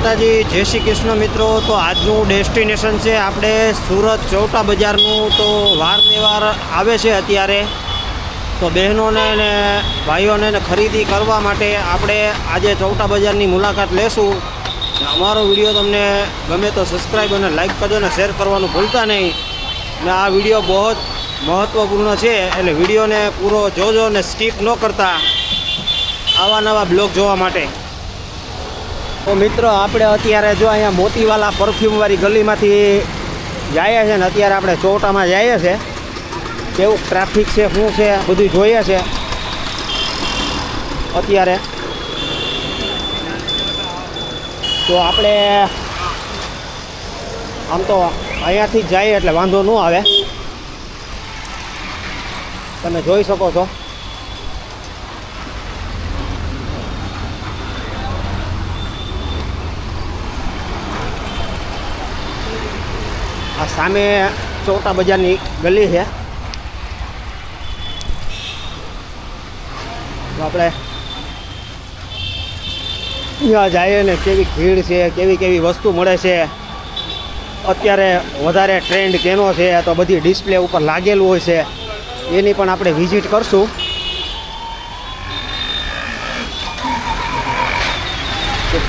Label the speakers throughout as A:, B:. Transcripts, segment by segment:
A: માતાજી, જય શ્રી કૃષ્ણ મિત્રો. તો આજનું ડેસ્ટિનેશન છે આપણે સુરત ચૌટા બજારનું. તો વાર તહેવાર આવે છે અત્યારે. તો બહેનોને ને ભાઈઓને ખરીદી કરવા માટે આપણે આજે ચૌટા બજારની મુલાકાત લેશું. અમારો વીડિયો તમને ગમે તો સબસ્ક્રાઈબ અને લાઈક કરજો અને શેર કરવાનું ભૂલતા નહીં. ને આ વીડિયો બહુ જ મહત્ત્વપૂર્ણ છે. એટલે વિડીયોને પૂરો જોજો અને સ્કીપ ન કરતા. આવા નવા બ્લોગ જોવા માટે. તો મિત્રો, આપણે અત્યારે જો અહીંયા મોતીવાલા પરફ્યુમવાળી ગલીમાંથી જઈએ છે ને, અત્યારે આપણે ચોટામાં જઈએ છે. કેવું ટ્રાફિક છે, શું છે બધું જોઈએ છે. અત્યારે તો આપણે આમ તો અહીંયાથી જ જઈએ એટલે વાંધો ન આવે. તમે જોઈ શકો છો. સામે ચોટા બજારની ગલી છે. તો આપણે ત્યાં જઈએ ને કેવી ભીડ છે, કેવી કેવી વસ્તુ મળે છે. અત્યારે વધારે ટ્રેન્ડ કેનો છે, તો બધી ડિસ્પ્લે ઉપર લાગેલું હોય છે. એની પણ આપણે વિઝિટ કરશું.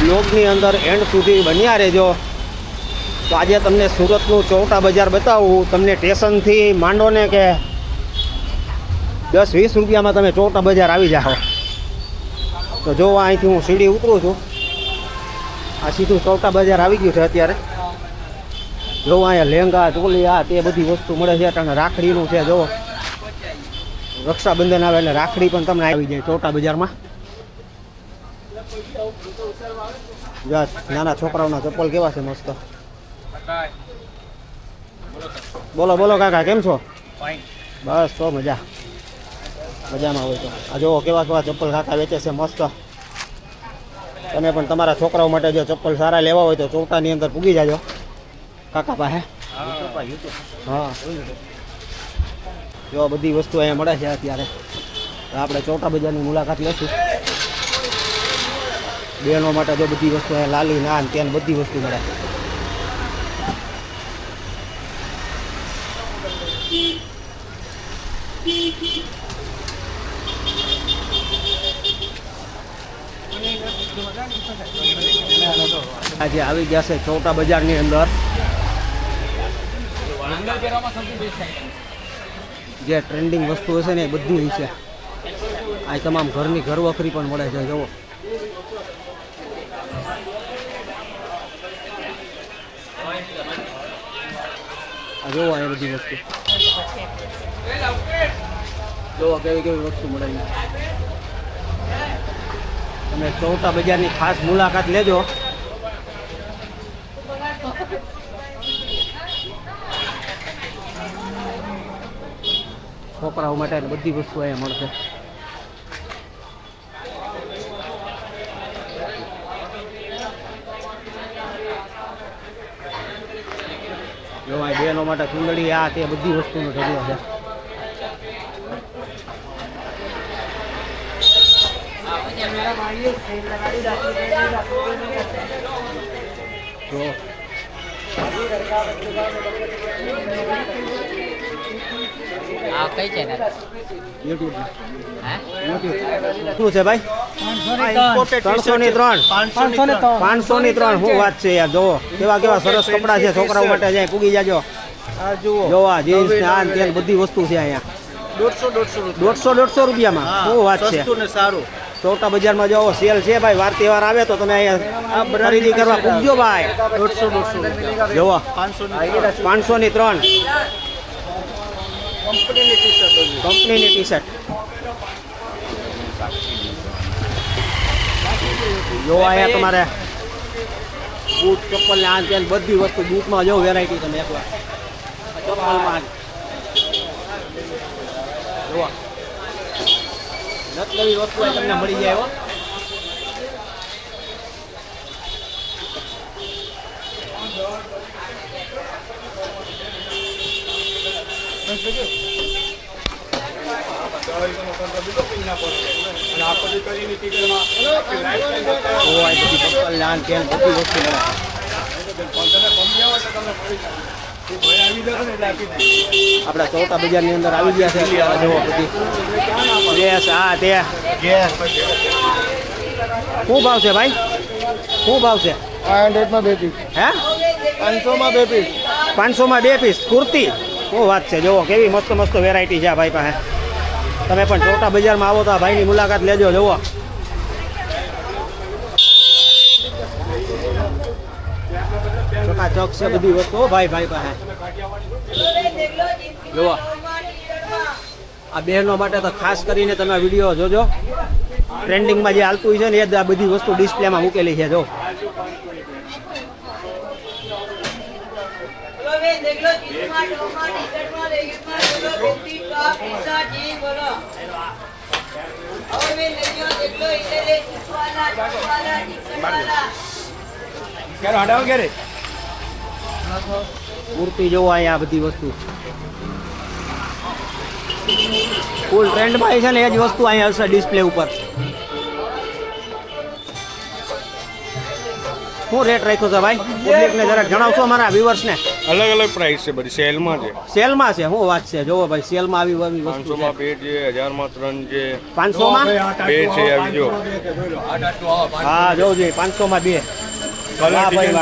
A: બ્લોગની અંદર એન્ડ સુધી બન્યા રહેજો. તો આજે તમને સુરતનું ચોટા બજાર બતાવું. તમને સ્ટેશનથી માંડો ને કે દસ વીસ રૂપિયામાં તમે ચોટા બજાર આવી જાઓ. તો જો અહીંથી હું સીડી ઉતરું છું. આ સીધું ચોટા બજાર આવી ગયું છે અત્યારે. જો અહીંયા લેંગા ચોલી આ તે બધી વસ્તુ મળે છે. અને રાખડીનું છે જો રક્ષાબંધન આવે એટલે રાખડી પણ તમને આવી જાય ચોટા બજારમાં. નાના છોકરાઓના ચપ્પલ કેવા છે મસ્ત. બોલો બોલો કાકા કેમ છો? બસ તો મજા. મજામાં હોય તો. આ જો કેવા કેવા ચપ્પલ કાકા વેચે છે મસ્ત. તમે પણ તમારા છોકરાઓ માટે જો ચપ્પલ સારા લેવા હોય તો ચોટાની અંદર પૂગી જાજો. કાકા પાસે? હા. જો બધી વસ્તુ અહીંયા મળે છે અત્યારે. તો આપણે ચોટા બજારની મુલાકાત લેશું. બહેનો માટે જો બધી વસ્તુ અહીંયા લાલી નાન તેન બધી વસ્તુ મળે આજે આવી ગયા છે ચોટા બજારની અંદર. જે ટ્રેન્ડિંગ વસ્તુ હશે ને એ બધી છે. આ તમામ ઘરની ઘર વખરી પણ મળે છે, જુઓ. જોવો એ બધી વસ્તુ. જોવો કેવી કેવી વસ્તુ મળે છે. તમે ચૌટા બજારની ખાસ મુલાકાત લેજો. છોકરાઓ માટે બધી વસ્તુ અહીંયા મળશે. જોવાય બહેનો માટે કુંડળી આ તે બધી વસ્તુનો ઢગલો છે. જો.
B: આ કઈ ચેનલ
A: યુટ્યુબ
B: હે?
A: શું છે ભાઈ? ત્રણસો ની ત્રણ. પાંચસો ની ત્રણ. શું વાત છે યાર જોવો કેવા કેવા સરસ કપડા છે. છોકરાઓ માટે જાય પૂગી જાજો. જોવા જીન્સ ને આ ને બધી વસ્તુ છે અહીંયા.
C: દોઢસો દોઢસો
A: દોઢસો દોઢસો રૂપિયામાં? શું વાત છે?
C: સારું.
A: ચોટા બજારમાં જાઓ સેલ છે ભાઈ. વાર તહેવાર આવે તો તમે અહીંયા ખરીદી કરવા પૂગજો ભાઈ.
C: દોઢસો દોઢસો
A: જોવા
C: પાંચસો
A: ની ત્રણ.
C: કંપનીની ટી શર્ટ
A: કંપનીની ટી શર્ટ જોવા અહીંયા તમારે બૂટ ચપ્પલ ને આ ત્યાં બધી વસ્તુ બૂટમાં જો વેરાયટી તમે એકવાર ચપ્પલમાં. જોવા. નત નવી વસ્તુ તમને મળી જાય હો ઓય બધી બક્કલ લાન કેન બધી વસ્તુ મળે આપણા ચોટા બજારની અંદર આવી ગયા છે અત્યારે જુઓ બધી. ગેસ હા તે શું ભાવ છે ભાઈ? શું ભાવ છે?
C: ફાઈવ હંડ્રેડમાં બે પીસ
A: હે?
C: પાંચસોમાં બે પીસ
A: પાંચસોમાં બે પીસ કુર્તી? શું વાત છે? જુઓ, કેવી મસ્ત મસ્ત વેરાયટી છે આ ભાઈ પાસે. તમે પણ ચોટા બજારમાં આવો તો આ ભાઈની મુલાકાત લેજો, જુઓ. ચકાચક છે બધી વસ્તુ ભાઈ ભાઈ પાસે. જુઓ. આ બહેનો માટે તો ખાસ કરીને તમે વીડિયો જોજો. ટ્રેન્ડિંગમાં જે હાલતું છે ને, એ આ બધી વસ્તુ ડિસ્પ્લેમાં મૂકેલી છે જો
D: કુર્તી
A: જોવો અહીંયા બધી વસ્તુ. ફૂલ ટ્રેન્ડમાં છે ને એ જ વસ્તુ અહીંયા હશે ડિસ્પ્લે ઉપર. શું રેટ રાખ્યો છે ભાઈ? પબ્લિકને જરાક જણાવશો મારા વ્યુઅર્સને
E: અલગ અલગ પ્રાઇસ છે બધી. સેલમાં છે.
A: સેલમાં છે શું વાત છે. જોવો ભાઈ સેલમાં આવી આવી વસ્તુ છે.
E: 500 માં બે છે હજારમાં ત્રણ છે.
A: પાંચસોમાં?
E: બે છે આવી જો.
A: હા જોવું જોઈએ પાંચસોમાં બે. વાહ ભાઈ.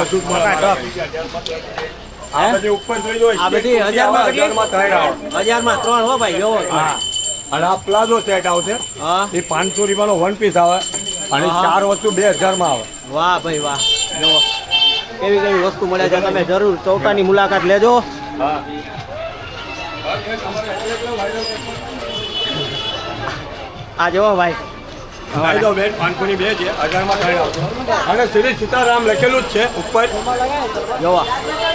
A: હે? આ બધી હજારમાં કેટલી? હજારમાં ત્રણ હો ભાઈ જોવો.
F: અને આ પ્લાઝો સેટ આવશે.
A: હા.
F: એ પાંચસો રૂપિયાનો વન પીસ આવે. અને. ચાર વસ્તુ બે હજારમાં આવે.
A: વાહ ભાઈ વાહ. જો કેવી કેવી વસ્તુ મળે છે તમે જરૂર ચોકાની મુલાકાત લેજો. આ જો ભાઈ.
F: બેન બે છે હજારમાં ત્રણ આવશે. અને શ્રી સીતારામ લખેલું જ છે ઉપર.
A: જોવા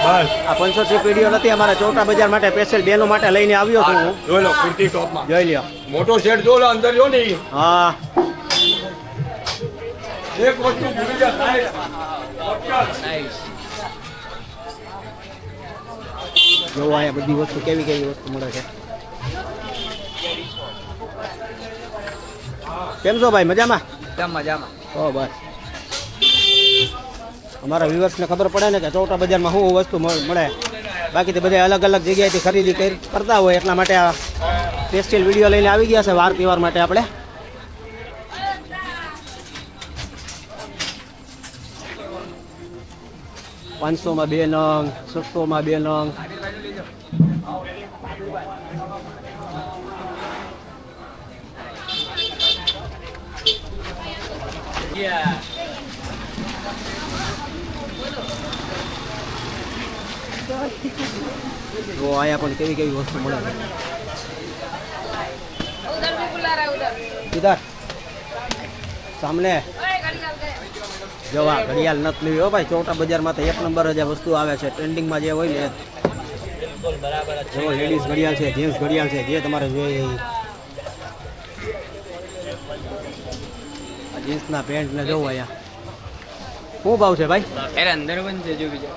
F: બસ.
A: આ પંચોતેર પેઢીઓ નથી અમારા ચોટા બજાર માટે સ્પેશિયલ બેનો માટે લઈને આવ્યો છું હું.
F: જોઈ લો કુર્તી ટોપમાં.
A: જોઈ લ્યો.
F: મોટો શેડ જો લો અંદર જો ને
A: હા.
F: એક વસ્તુ ભૂલી જાય
A: જોવો અહીંયા બધી વસ્તુ કેવી કેવી વસ્તુ મળે છે. કેમ છો ભાઈ? મજામાં?
B: મજામાં.
A: તો બસ. અમારા વ્યુઅર્સને ખબર પડે ને કે ચોટા બજારમાં શું વસ્તુ મળ- બાકી તો બધા અલગ અલગ જગ્યાએથી ખરીદી કરી કરતા હોય એટલા માટે આ સ્પેશિયલ વીડિયો લઈને આવી ગયા છે વાર તહેવાર માટે આપણે.
D: panso mabilong, suso mabilong. Yeah. Oh,
A: ayah pun
D: kiri-kiri semula. Udah, udah.
A: જવા ઘડિયાળ નથી લેવી. હો ભાઈ ચોટા બજારમાં તો એક નંબર જ આ વસ્તુ આવે છે ટ્રેન્ડિંગમાં જે હોય ને જો લેડીઝ ઘડિયાળ છે જેન્ટ્સ ઘડિયાળ છે જે તમારે જોઈએ. જીન્સના પેન્ટ ને જોવો અહીંયા. શું ભાવ છે ભાઈ?
B: અંદર પણ છે જો બીજા.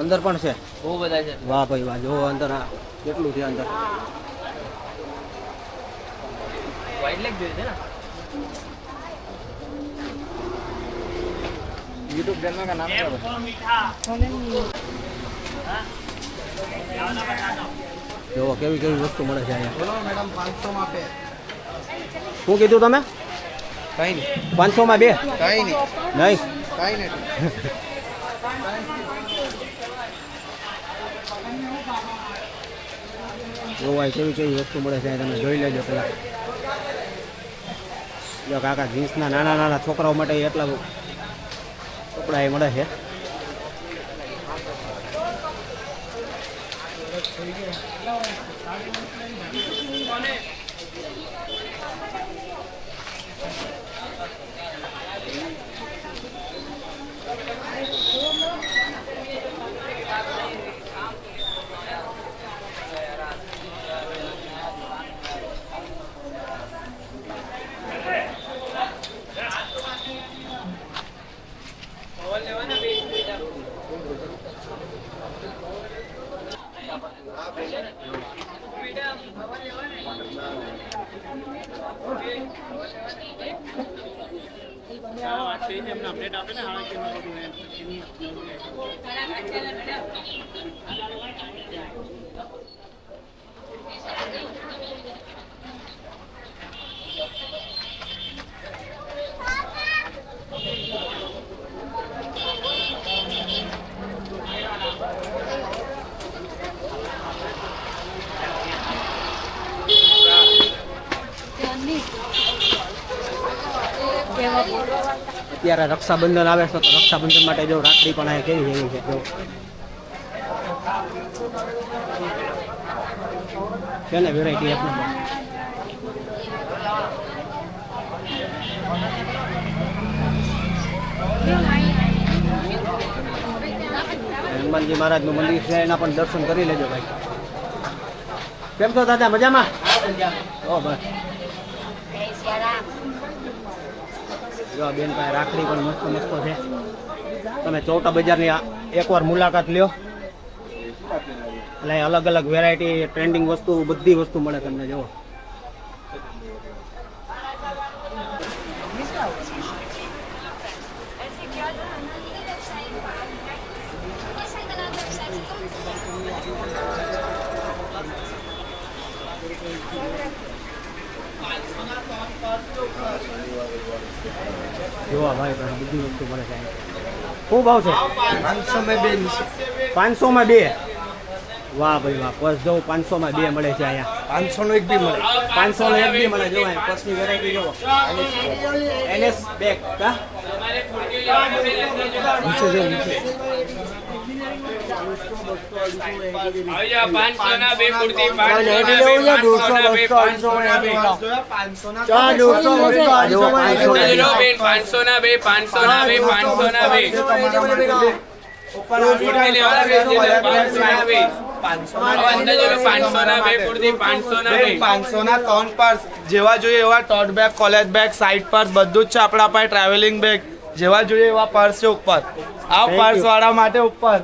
A: અંદર પણ છે?
B: બહુ બધા છે.
A: વાહ ભાઈ વાહ જો અંદર આ કેટલું છે અંદર?
B: વાઇટ લેગ જોઈએ છે ને?
C: यूट्यूब चैनल का नाम क्या है
A: જોવો કેવી કેવી વસ્તુ મળે છે અહીંયા
C: बोलो मैडम पाँच सौ में पे
A: શું કીધું તમે
C: कहीं नहीं
A: પાંચસોમાં બે
C: कहीं नहीं
A: નહીં
C: कहीं नहीं
A: જોવાય કેવી કેવી વસ્તુ મળે છે તમે જોઈ લેજો પેલા જો કાકા જીન્સના નાના નાના છોકરાઓ માટે એટલા કપડા એ મળે છે Thank you. अपडेट आपे ना हाणे અત્યારે રક્ષાબંધન આવે છે તો રક્ષાબંધન માટે જો રાખડી પણ અહીંયા કેવી જેવી છે જો. છે ને વેરાયટી એક નંબર હનુમાનજી મહારાજનું મંદિર છે એના પણ દર્શન કરી લેજો ભાઈ. કેમ છો દાદા મજામાં. ઓ બસ. જો બેન પાસે રાખડી પણ મસ્ત મસ્ત છે. તમે ચોટા બજારની એકવાર મુલાકાત લ્યો. એટલે અલગ અલગ વેરાયટી ટ્રેન્ડિંગ વસ્તુ, બધી વસ્તુ મળે તમને, જુઓ. જોવા ભાઈ પણ બધી વસ્તુ મળે છે અહીં. શું ભાવ છે?
C: પાંચસો મેં બે નીચે
A: માં બે? વાહ ભાઈ વાહ પર્સ જો પાંચસો માં બે મળે છે અહીંયા.
C: પાંચસો નો એક બી મળે.
A: પાંચસો નો એક બી મળે જો અહીં પર્સની વેરાયટી જોવો. એનએસ બેગ કા
C: નીચે છે નીચે.
G: પાંચસો ના બે પાંચસો ના બે પાંચસો બે
H: જેવા જોઈએ એવા tote bag college bag side purse બધું જ છે આપણા પાસે ટ્રાવેલિંગ બેગ જેવા જોઈએ એવા પર્સ છે ઉપર. આ પર્સ વાળા માટે ઉપર.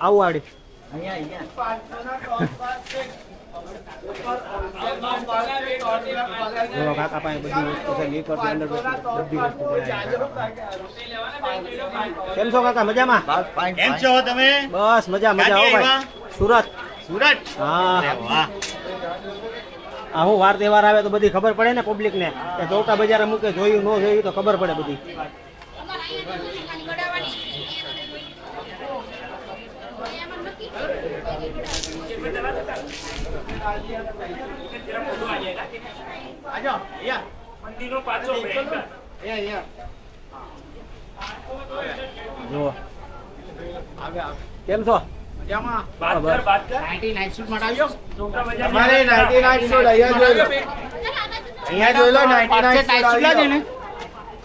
A: આવું આડી. જો કાકા પાસે બધી વસ્તુ છે નીકળતી અંદર બધી વસ્તુ કેમ છો કાકા મજામાં?
I: કેમ છો તમે?
A: બસ મજા મજા ભાઈ. સુરત.
I: સુરત?
A: હા. આ હું વાર તહેવાર આવે તો બધી ખબર પડે ને પબ્લિક ને. કે ચોટા બજારે મૂકે, જોયું, ન જોયું તો ખબર પડે બધી. કેમ છો? બરાબર.
H: અમારે 99 શૂટ અહીંયા જોઈ લો અહીંયા જોઈ લો 99 શૂટ આવી ગયો.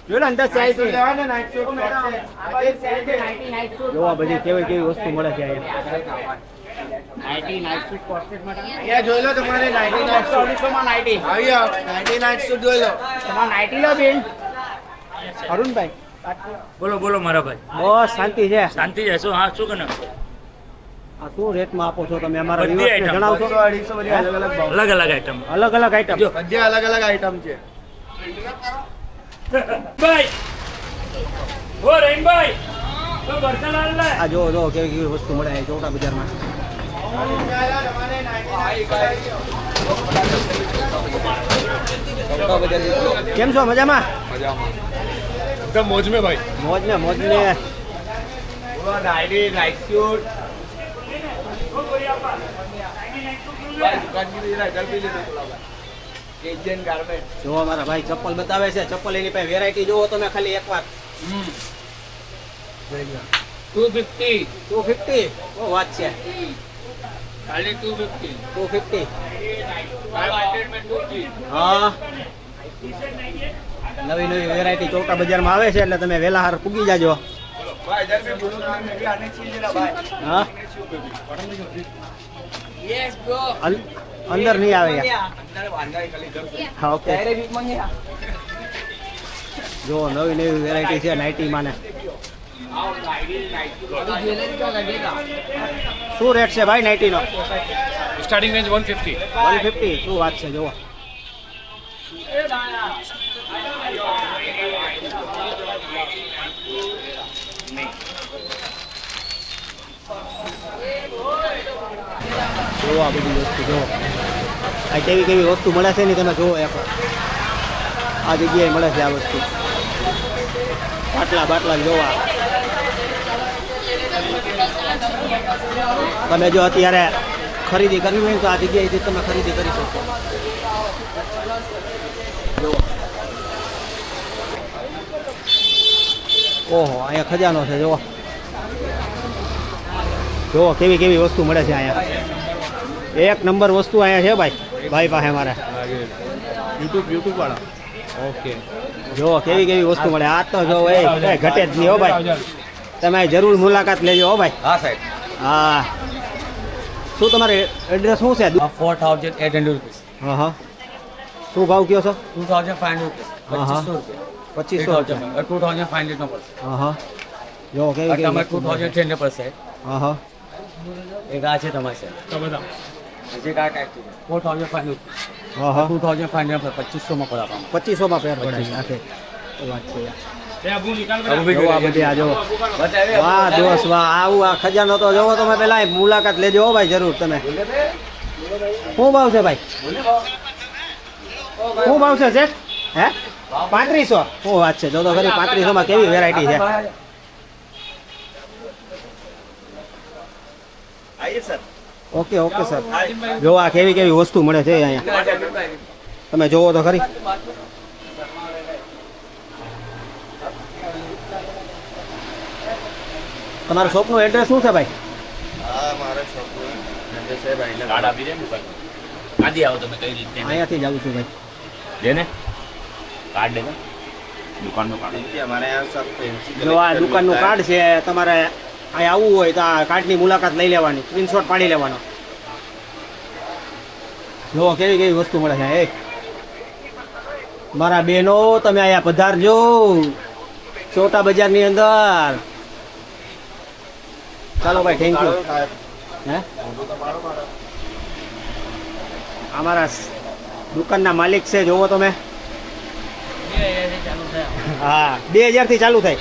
A: જોઈ લો અંદર સાઈઝ છે.
H: લેવાના 90 શૂટ મેડમ. આ બધી સેલ છે.
A: જોવા બધી કેવી કેવી વસ્તુ મળે છે અહીંયા.
H: જોઈ લો તમારે 99 શૂટ. આવી જાઓ. 99 શૂટ જોઈ લો
A: અરુણભાઈ.
I: બોલો બોલો મારા ભાઈ.
A: બસ શાંતિ છે.
I: શાંતિ છે. શું હા શું કરે
A: શું રેટમાં આપો છો તમે? અમારા. જણાવશો?
H: અલગ અલગ ભાવ
I: અલગ અલગ આઈટમ
A: અલગ અલગ આઈટમ
I: જો.
H: બધી અલગ અલગ આઈટમ છે.
I: ભાઈ! ઓ રહીમભાઈ તો બરસાલાલ લાય
A: આ જો જો કેવી કેવી વસ્તુ મળે છે ચોટા બજારમાં. કેમ છો? મજામાં?
F: એકદમ મોજ મેં ભાઈ.
A: મોજ ને મોજ ને
H: નાઇટી નાઇટ શૂટ
A: જો મારા ભાઈ ચપ્પલ બતાવે છે. ચપ્પલ એની પાસે વેરાયટી જોવો તમે ખાલી એકવાર
G: ટુ ફિફ્ટી
A: ટુ ફિફ્ટી બહુ વાત છે?
G: ખાલી ટુ ફિફ્ટી
A: ટુ હા. નવી નવી વેરાયટી ચોટા બજારમાં આવે છે એટલે તમે વેલા હાર પૂગી જાજો. હા? અંદર નહીં આવે યાર હા ઓકે જો નવી નવી વેરાયટી છે નાઇટી માને. શું રેટ છે ભાઈ નાઇટીનો
G: starting range one fifty
A: one fifty શું વાત છે જુઓ. નહીં જુઓ આ બધી વસ્તુ જોવો આ કેવી કેવી વસ્તુ મળે છે ને તમે જુઓ એક આ જગ્યાએ મળે છે આ વસ્તુ. બાટલા બાટલા જોવા. તમે જો અત્યારે ખરીદી કરવી હોય તો આ જગ્યાએથી તમે ખરીદી કરી શકો. ઓહો, અહીંયા ખજાનો છે જુઓ જુઓ કેવી કેવી વસ્તુ મળે છે અહીંયા? એક નંબર વસ્તુ અહીંયા છે ભાઈ ભાઈ પાસે મારે.
H: યુટ્યુબ યુટ્યુબ વાળા. ઓકે.
A: જુઓ કેવી કેવી વસ્તુ મળે? આ તો જો એ ઘટે જ નહીં હો ભાઈ. તમે જરૂર મુલાકાત લેજો હો ભાઈ.
H: હા સાહેબ.
A: હા. શું તમારે એડ્રેસ શું છે?
H: Four thousand eight hundred rupees
A: હા હા. શું ભાવ કયો છો?
H: ટુ થાઉઝન્ડ ફાઇવ હંડ્રેડ
A: હા, હા.
H: રૂપીસ
A: પચીસો રૂપિયા.
H: ટુ થાઉઝન્ડ ફાઇવ હંડ્રેડ નો પડશે.
A: હા હા. જો કેવી
H: ટુ થાઉઝન્ડ
A: છે.
H: થ્રી હંડ્રેડ પડશે.
A: હા હા.
H: એક આ છે તમારે છે હજી કા ટાઈપ ફોર થાઉઝન્ડ ફાઈવ
A: હા હા.
H: ટુ થાઉઝન્ડ ફાઈવ હંડ્રેડ પચીસોમાં પડે આપણને
A: પચીસોમાં પેર પડે નાખે. એ વાત છે. જો જો ખજાનો તો જોવો તમે પેલા. મુલાકાત લેજો ભાઈ જરૂર તમે. શું ભાવ છે ભાઈ? શું ભાવ છે શેઠ? હે? પાંત્રીસો? શું વાત છે? જો તો ખરી પાંત્રીસોમાં કેવી વેરાયટી છે? Okay okay sir. જો આ કેવી કેવી વસ્તુ મળે છે અહીંયા. તમે જોવો તો ખરી. તમારું શોપનું એડ્રેસ શું છે ભાઈ? અહીંયાથી જ આવું છું ભાઈ.
G: કાર્ડ દુકાનનું કાર્ડ.
A: જો આ દુકાનનું કાર્ડ છે તમારે અહીં આવવું હોય તો આ કાર્ડની મુલાકાત લઈ લેવાની સ્ક્રીનશોટ પાડી લેવાનો. જો કેવી કેવી વસ્તુ મળે છે એ મારા બહેનો, તમે અહીંયા પધારજો. ચોટા બજારની અંદર. ચાલો ભાઈ થેન્ક યુ હે? અમારા દુકાનના માલિક છે, જોવો તમે. હા, બે હજારથી ચાલુ થાય.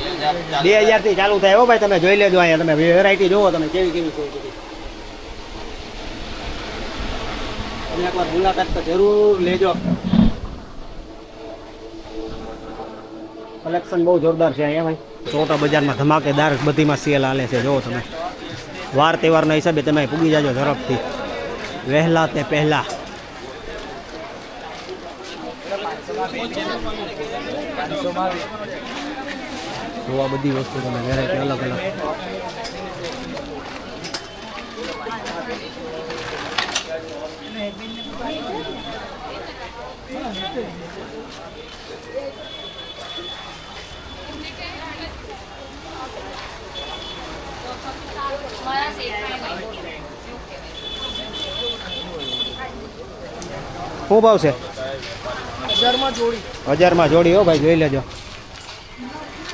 A: બે હજારથી ચાલુ થાય. હો ભાઈ, તમે જોઈ લેજો અહીંયા, તમે વેરાયટી જોવો તમે કેવી કેવી છે બધી. તમે એકવાર મુલાકાત તો જરૂર લેજો. કલેક્શન બહુ જોરદાર છે અહીંયા, ભાઈ. ચોટા બજારમાં ધમાકેદાર બધીમાં સેલ હાલે છે. જોવો તમે. વાર તહેવારના હિસાબે તમે પૂગી જાજો ઝડપથી. વહેલા તે પહેલા. જોવા બધી વસ્તુ તમે વેરાયટી અલગ અલગ. શું ભાવ છે
C: હજારમાં જોડી.
A: હજારમાં જોડી હો ભાઈ, જોઈ લેજો.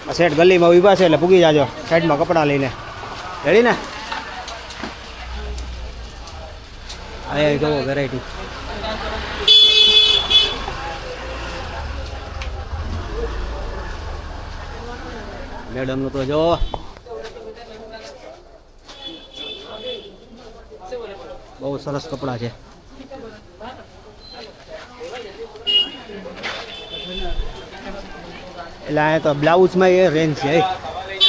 A: આ શેઠ ગલીમાં ઊભા છે એટલે પૂગી જાજો. સાઈડમાં કપડાં લઈને. રેડી ને? આ જોવો વેરાયટી મેડમનું તો જો બહુ સરસ કપડાં છે. એટલે અહીંયા તો બ્લાઉઝમાં એ રેન્જ છે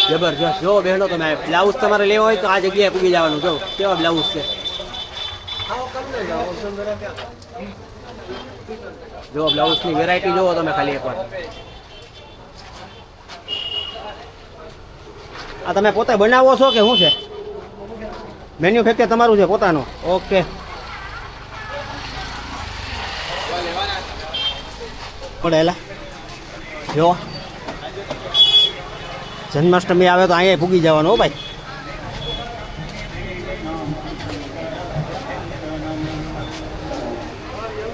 A: જબરજસ્ત. જો બહેનો, તમે બ્લાઉઝ તમારે લેવો હોય તો આ જગ્યાએ પૂગી જવાનું. જો, કેવા બ્લાઉઝ છે? જો, બ્લાઉઝની વેરાયટી જોવો તમે ખાલી એકવાર. આ તમે પોતે બનાવો છો કે શું છે? મેન્યુફેક્ચર તમારું છે, પોતાનું? ઓકે. પડેલા. જો. જન્માષ્ટમી આવે તો અહીંયા ભૂગી જવાનું હો ભાઈ.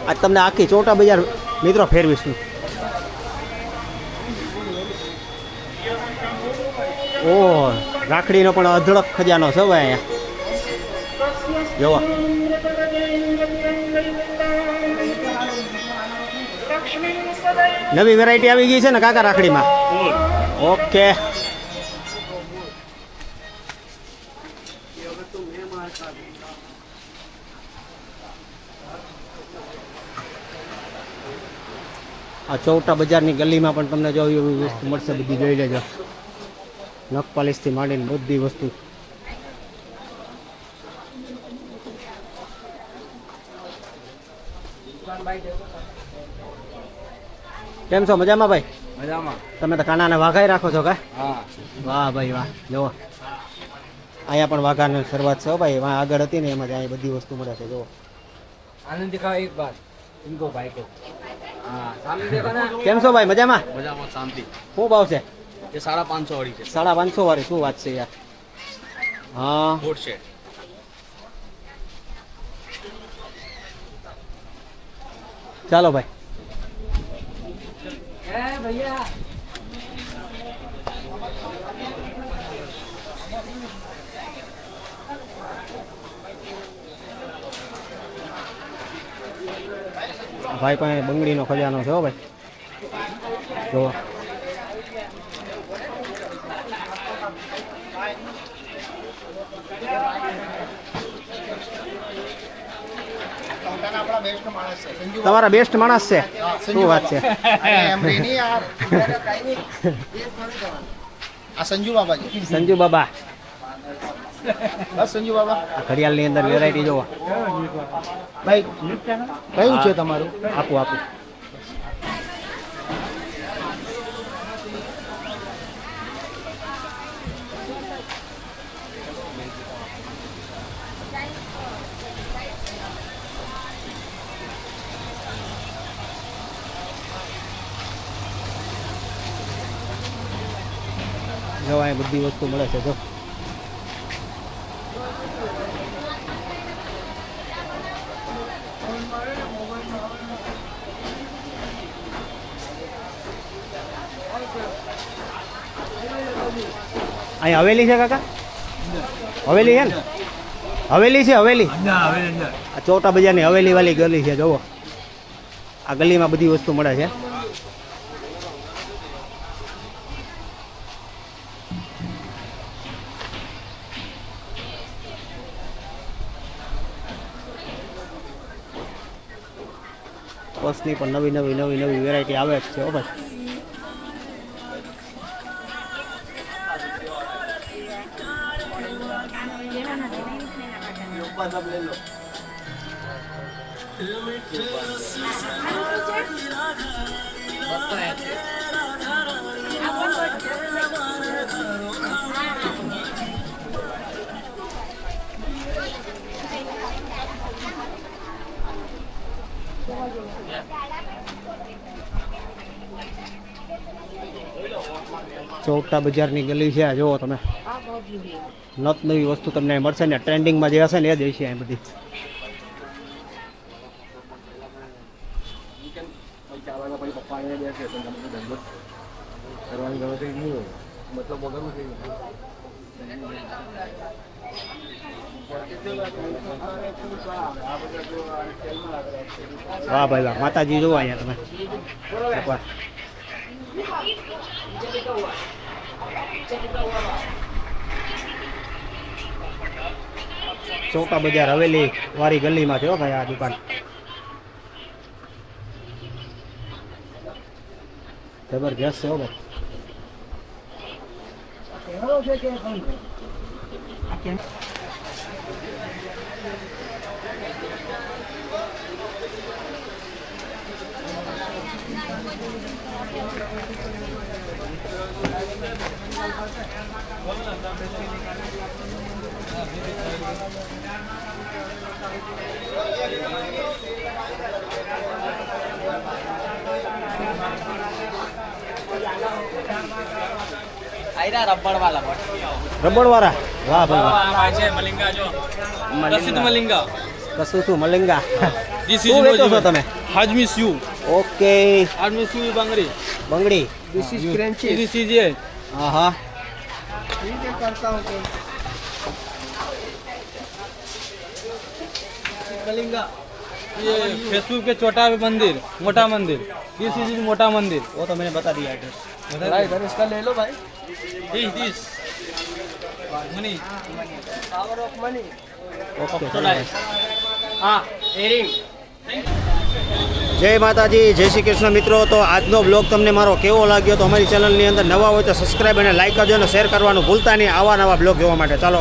A: આજ તમને આખી ચોટા બજાર મિત્રો ફેરવીશું. ઓ રાખડીનો પણ અધડક ખજાનો છે ભાઈ અહીંયા. જોવા. નવી વેરાયટી આવી ગઈ છે ને કાકા રાખડીમાં? ઓકે. ચૌટા બજારની ગલીમાં પણ તમને જો એવી વસ્તુ મળશે બધી જોઈ લેજો. નખપાલિશથી માંડીને બધી વસ્તુ. કેમ છો? મજામાં ભાઈ?
B: મજામાં.
A: તમે તો કાનાને વાઘાઈ રાખો છો કા? વાહ ભાઈ વાહ જુઓ. અહીંયા પણ વાઘાની શરૂઆત છે ભાઈ. વાહ આગળ હતી ને એમાં જ અહીંયા બધી વસ્તુ મળે છે જુઓ.
B: આનંદ એક બાર ઇનકો ભાઈ કે
A: કેમ છો ભાઈ? મજામાં?
H: મજામાં શાંતિ.
A: શું ભાવ છે?
H: એ સાડા પાંચસો વાળી છે.
A: સાડા પાંચસો વાળી શું વાત છે યાર? હા.
H: ગુડ છે.
A: ચાલો ભાઈ.
B: भैया
A: ભાઈ પાસે બંગડીનો ખજાનો છે હો ભાઈ. જો. તમારા બેસ્ટ માણસ છે. શું વાત છે?
C: સંજુ બાબા છે
A: સંજુ બાબા.
C: બસ સંજુ બાબા.
A: ઘડિયાળની અંદર વેરાયટી જોવો.
C: ભાઈ કયું છે તમારું?
A: આપું આપું. જો અહીં બધી વસ્તુ મળે છે જો. અહીં હવેલી છે કાકા? હવેલી છે ને? હવેલી છે હવેલી? આ ચોટા બજારની હવેલી વાલી ગલી છે જુઓ આ ગલીમાં બધી વસ્તુ મળે છે. બસની પણ નવી નવી નવી નવી વેરાયટી આવે જ છે હો ભાઈ. ચોકટા બજારની ગલી છે આ જુઓ તમે નત નવી વસ્તુ તમને મળશે ને ટ્રેન્ડિંગમાં જે હશે ને એ જ હશે અહીં બધી. વાહ ભાઈ વાહ, માતાજી જોવો અહીંયા તમે. એકવાર ચોકા બજાર હવેલી, વારી ગલીમાં છે હો ભાઈ આ દુકાન જબરજસ્ત છે હો ભાઈ
B: Thank. रबड़ वाला
A: रबड़
G: वाला? वाह भाई मलिंगा जो। प्रसिद्ध
A: मलिंगा। कसुतु मलिंगा।
G: दिस इज़
A: नो जो has miss
G: you okay.
A: Has
G: miss you बंगड़ी।
A: बंगड़ी।
C: This is crunchy
G: this is ये
A: आहा। ठीक है करता हूँ तो।
J: फेसबुक पे छोटा मंदिर मोटा मंदिर दिस इज मोटा मंदिर
K: वो तो मैंने बता दिया एड्रेस
J: भाई इधर इसका ले लो भाई दिस दिस मनी
B: હા એરિંગ
A: જય માતાજી જય શ્રી કૃષ્ણ મિત્રો તો આજનો બ્લોગ તમને મારો કેવો લાગ્યો તો અમારી ચેનલની અંદર નવા હોય તો સબસ્ક્રાઈબ અને લાઈક કરજો અને શેર કરવાનું ભૂલતા નહીં આવા નવા બ્લોગ જોવા માટે ચાલો